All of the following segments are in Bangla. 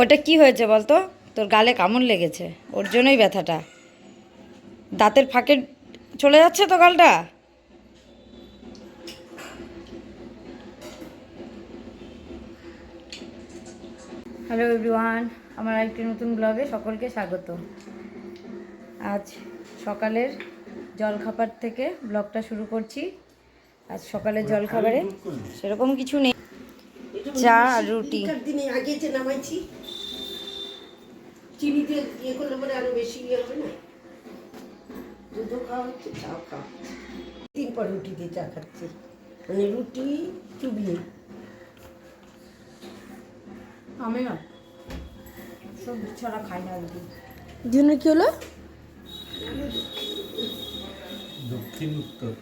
ওটা কি হয়েছে বলতো? তোর গালে কামড় লেগেছে ওর জন্যই ব্যথাটা। দাঁতের ফাঁকে চলে যাচ্ছে তো গালটা? হ্যালো এভরিওয়ান আমার আরেকটি নতুন ব্লগে সকলকে স্বাগত। আজ সকালের জলখাবার থেকে ব্লগটা শুরু করছি। আজ সকালের জলখাবারে সেরকম কিছু নেই। চা আর রুটি এখানকার দিনে আগে যে নামাইছি চিনি দিয়ে ইয়ে করলে পরে আরও বেশি ইয়ে হবে না? দুধও খাওয়া হচ্ছে চাও খাওয়া তিন পর রুটি দিয়ে চা খাচ্ছি। মানে রুটি চুবিয়ে আমি না সব ছাড়া খাই না রুটি। জন্য কি হলো? দক্ষিণ উত্তর।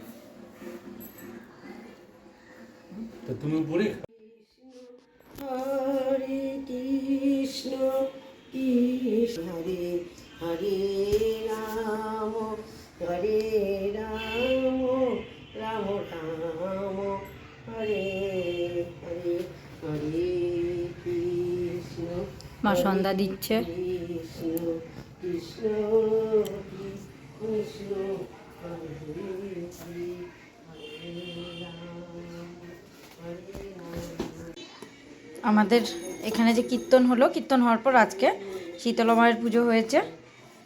তা তুমি উপরে মা সন্ধ্যা দিচ্ছে। আমাদের এখানে যে কীর্তন হলো, কীর্তন হওয়ার পর আজকে শীতলা মায়ের পুজো হয়েছে।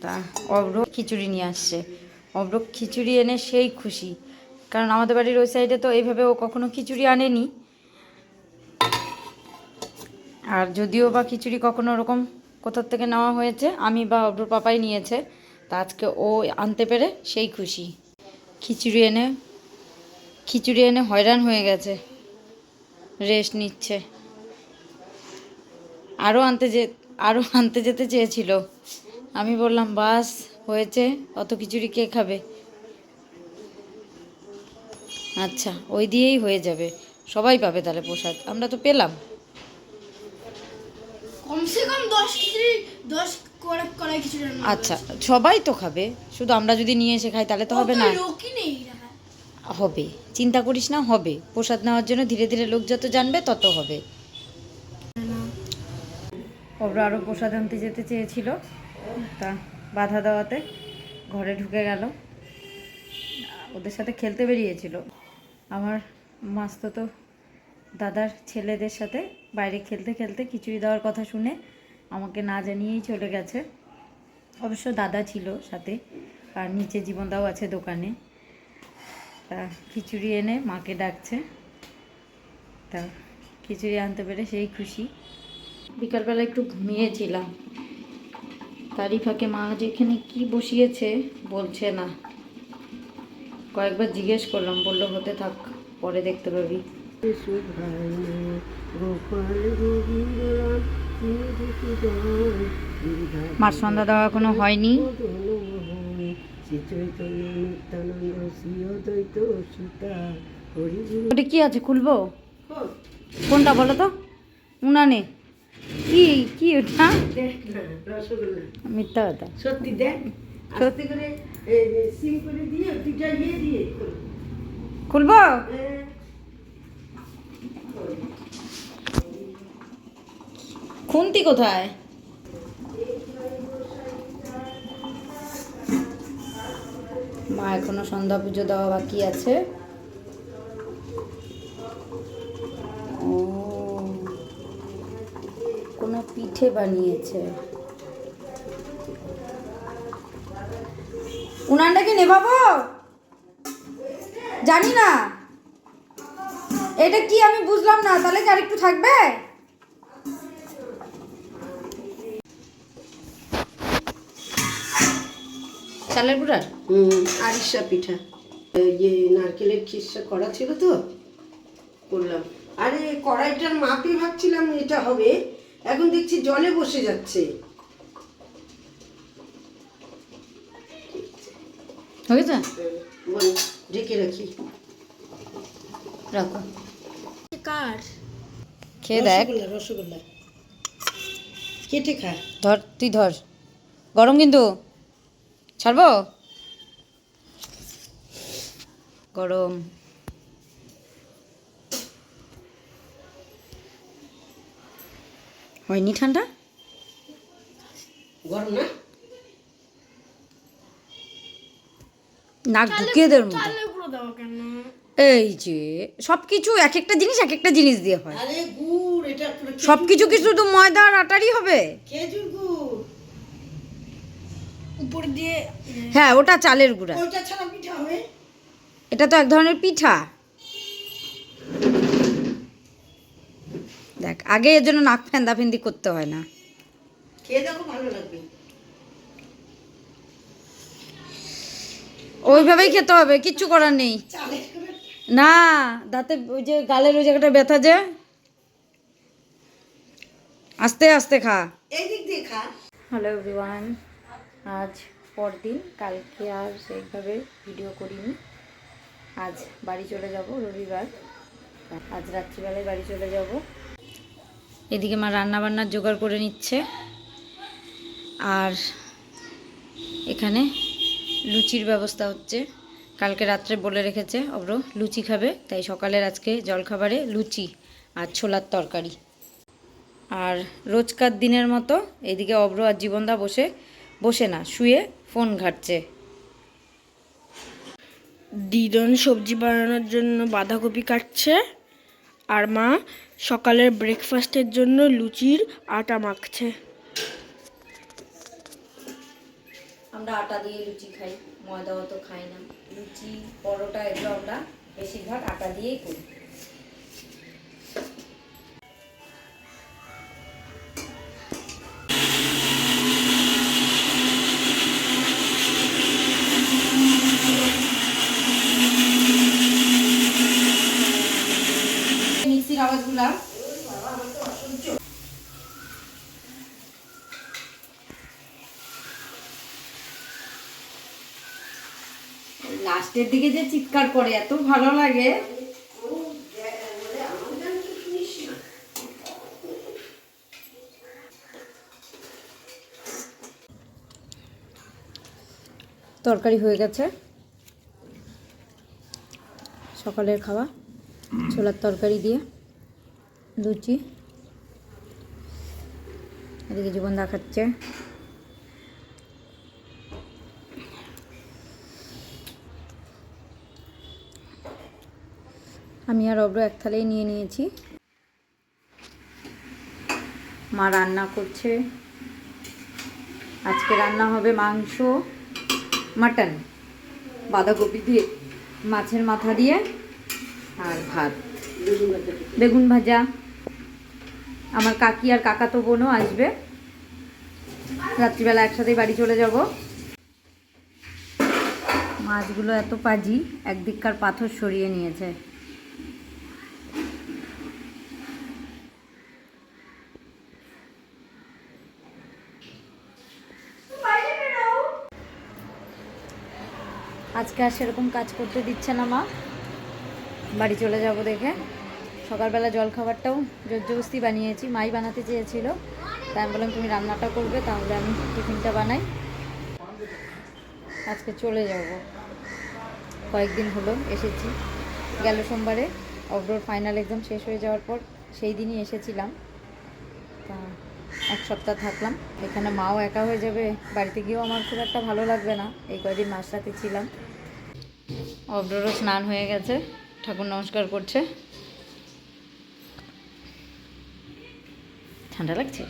তা অব্র খিচুড়ি নিয়ে আসছে। অব্র খিচুড়ি এনে সেই খুশি। কারণ আমাদের বাড়ির ওই সাইডে তো এইভাবে ও কখনো খিচুড়ি আনেনি। আর যদিও বা খিচুড়ি কখনো ওরকম কোথার থেকে নেওয়া হয়েছে, আমি বা অব্রুর পাপাই নিয়েছে, তা আজকে ও আনতে পেরে সেই খুশি। খিচুড়ি এনে খিচুড়ি এনে হয়রান হয়ে গেছে, রেস্ট নিচ্ছে। আরও আনতে যে আরও আনতে যেতে চেয়েছিল। আমি বললাম, বাস, হয়েছে, অত খিচুড়ি কে খাবে? আচ্ছা ওই দিয়েই হয়ে যাবে, সবাই পাবে তাহলে প্রসাদ, আমরা তো পেলাম। কমসে কম দশ খিচুড়ি দশ করে কড়াই খিচুড়ি রান্না আচ্ছা সবাই তো খাবে। শুধু আমরা যদি নিয়ে এসে খাই তাহলে তো হবে না। লোকই নেই হবে। চিন্তা করিস না হবে। প্রসাদ নেওয়ার জন্য ধীরে ধীরে লোক যত জানবে তত হবে। ওরা আরও প্রসাদ আনতে যেতে চেয়েছিল। তা বাধা দেওয়াতে ঘরে ঢুকে গেল। ওদের সাথে খেলতে বেরিয়েছিল। আমার মাস্তো তো দাদার ছেলেদের সাথে বাইরে খেলতে খেলতে খিচুড়ি দেওয়ার কথা শুনে আমাকে না জানিয়েই চলে গেছে। অবশ্য দাদা ছিল সাথে, আর নিচে জীবনদাও আছে দোকানে। তা খিচুড়ি এনে মাকে ডাকছে। তা খিচুড়ি আনতে পেরে সেই খুশি। বিকালবেলা একটু ঘুমিয়েছিলাম। তারই ফাঁকে মা যেখানে কি বসিয়েছে বলছে না। কয়েকবার জিজ্ঞেস করলাম, বলল, হতে থাক, পরে দেখতে পাবি। মার সন্ধ্যা দেওয়া এখনও হয়নি। ওটা কি আছে খুলবো? কোনটা বলো তো? উনানে। কি কি ওটা? মিথ্যা কথা। সত্যি দেখ। সত্যি? করে সিম করে দিয়ে ইয়ে দিয়ে খুলবো? খুন্তি কোথায়? মা, এখনও সন্ধ্যা পুজো দেওয়া বাকি আছে। ও, কোনো পিঠে বানিয়েছে। উনানটাকে নেবাবো জানি না। এটা কি আমি বুঝলাম না, তাহলে কি আরেকটু থাকবে? চালের গুঁড়ার হুম আরিসা পিঠা। ইয়ে নারকেলের খিসা করা ছিল তো? করলাম। আরে কড়াইটার মাপে ভাবছিলাম এটা হবে। এখন দেখছি জলে বসে যাচ্ছে। হয়েছে? বল ঢেকে রাখি। রাখো। কার? খেয়ে দেখ। রসগোল্লা রসগোল্লা। কেটে খা। ধর তুই ধর। গরম কিন্তু। ছাড়বো? গরম। হয়নি ঠান্ডা? গরম না? নাক ঢুকিয়ে দেওয়ার মতো। এই যে সব কিছু এক একটা জিনিস এক একটা জিনিস দিয়ে হয়। আরে গুড় এটা পুরো সব কিছু কি শুধু ময়দা আর আটারই হবে? খেজুর উপর দিয়ে হ্যাঁ। ওটা চালের গুঁড়া। ওইটা ছাড়া পিঠা হবে? এটা তো এক ধরনের পিঠা। দেখ আগে এর জন্য নাক ফেন্দা ফেন্দি করতে হয় না। খেয়ে দেখো ভালো লাগবে। ওইভাবেই খেতে হবে কিচ্ছু করার নেই। না দাঁতে ওই যে গালের ওই জায়গাটা ব্যথা যে। আস্তে আস্তে খা। এই দিয়ে খা। হ্যালো এভরিওয়ান আজ পরদিন, কালকে আর সেইভাবে ভিডিও করিনি। আজ বাড়ি চলে যাব রবিবার। আজ রাত্রিবেলায় বাড়ি চলে যাব। এদিকে মা রান্না বান্নার জোগাড় করে নিচ্ছে। আর এখানে লুচির ব্যবস্থা হচ্ছে। কালকে রাত্রে বলে রেখেছে অব্র, লুচি খাবে, তাই সকালের আজকে জলখাবারে লুচি আর ছোলার তরকারি। আর রোজকার দিনের মতো এদিকে অব্র আর জীবনদা বসে বসে না, শুয়ে ফোন ঘাটছে। দিদন সবজি বানানোর জন্য বাঁধাকপি কাটছে। আর মা সকালের ব্রেকফাস্টের জন্য লুচির আটা মাখছে। আমরা আটা দিয়ে লুচি খাই ময়দা অত খাই না। লুচি, পরোটা এগুলো আমরা বেশিরভাগ আটা দিয়েই করি। লাস্টের দিকে যে চিৎকার করে, এত ভালো লাগে। তরকারি হয়ে গেছে। সকালের খাওয়া, ছোলার তরকারি দিয়ে লুচি। এদিকে জীবন দেখাচ্ছে। আমি আর অব্র এক থালেই নিয়ে নিয়েছি। মা রান্না করছে। আজকে রান্না হবে মাংস, মাটন, বাঁধাকপি দিয়ে, মাছের মাথা দিয়ে আর ভাত। বেগুন ভাজা। আমার কাকি আর কাকা তো বোনও আসবে। রাত্রিবেলা একসাথেই বাড়ি চলে যাব। মাছগুলো এত পাজি, একদিককার পাথর সরিয়ে নিয়েছে। আজকে আর সেরকম কাজ করতে দিচ্ছে না মা। বাড়ি চলে যাব দেখে। সকালবেলা জল খাবারটাও জোরজবস্তি বানিয়েছি, মাই বানাতে চেয়েছিল। তাই আমি বললাম, তুমি রান্নাটা করবে, তাহলে আমি টিফিনটা বানাই। আজকে চলে যাব। কয়েকদিন হলো, এসেছি। গেল সোমবারে অব্রোর ফাইনাল এক্সাম শেষ হয়ে যাওয়ার পর সেই দিনই এসেছিলাম। তা এক সপ্তাহ থাকলাম। এখানে মাও একা হয়ে যাবে, বাড়িতে গিয়েও আমার খুব একটা ভালো লাগবে না। এই কয়দিন মাস রাতে ছিলাম। অব্রোরও স্নান হয়ে গেছে। ঠাকুর নমস্কার করছে। ঠান্ডা লাগছে?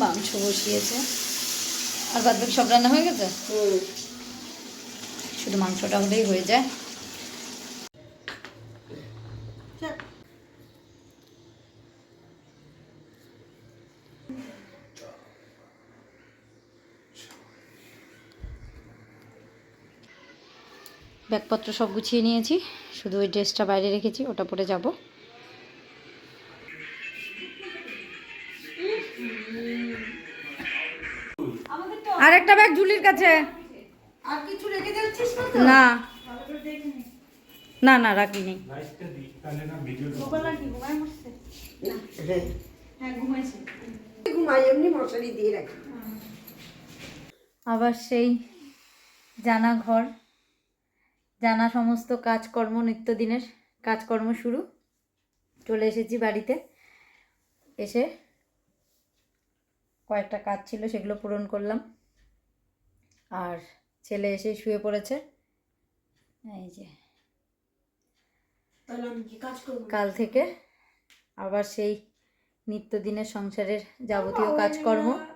মাংস বসিয়েছে। আর বাদ বাকি সব রান্না হয়ে গেছে? শুধু মাংসটা হলেই হয়ে যায়। ব্যাগপত্র সব গুছিয়ে নিয়েছি। শুধু ওই ড্রেসটা বাইরে রেখেছি ওটা পরে যাব। আর একটা ব্যাগ জুলির কাছে। আর কিছু রেখে যাচ্ছিস না না। না। না রাখিনি। হ্যাঁ ঘুমাই এমনি মশারি দিয়ে রাখি। আবার সেই জানা ঘর জানা সমস্ত কাজকর্ম নিত্যদিনের কাজকর্ম শুরু। চলে এসেছি বাড়িতে। এসে কয়েকটা কাজ ছিল সেগুলো পূরণ করলাম। আর ছেলে এসে শুয়ে পড়েছে। এই যে। কাল থেকে আবার সেই নিত্যদিনের সংসারের যাবতীয় কাজকর্ম।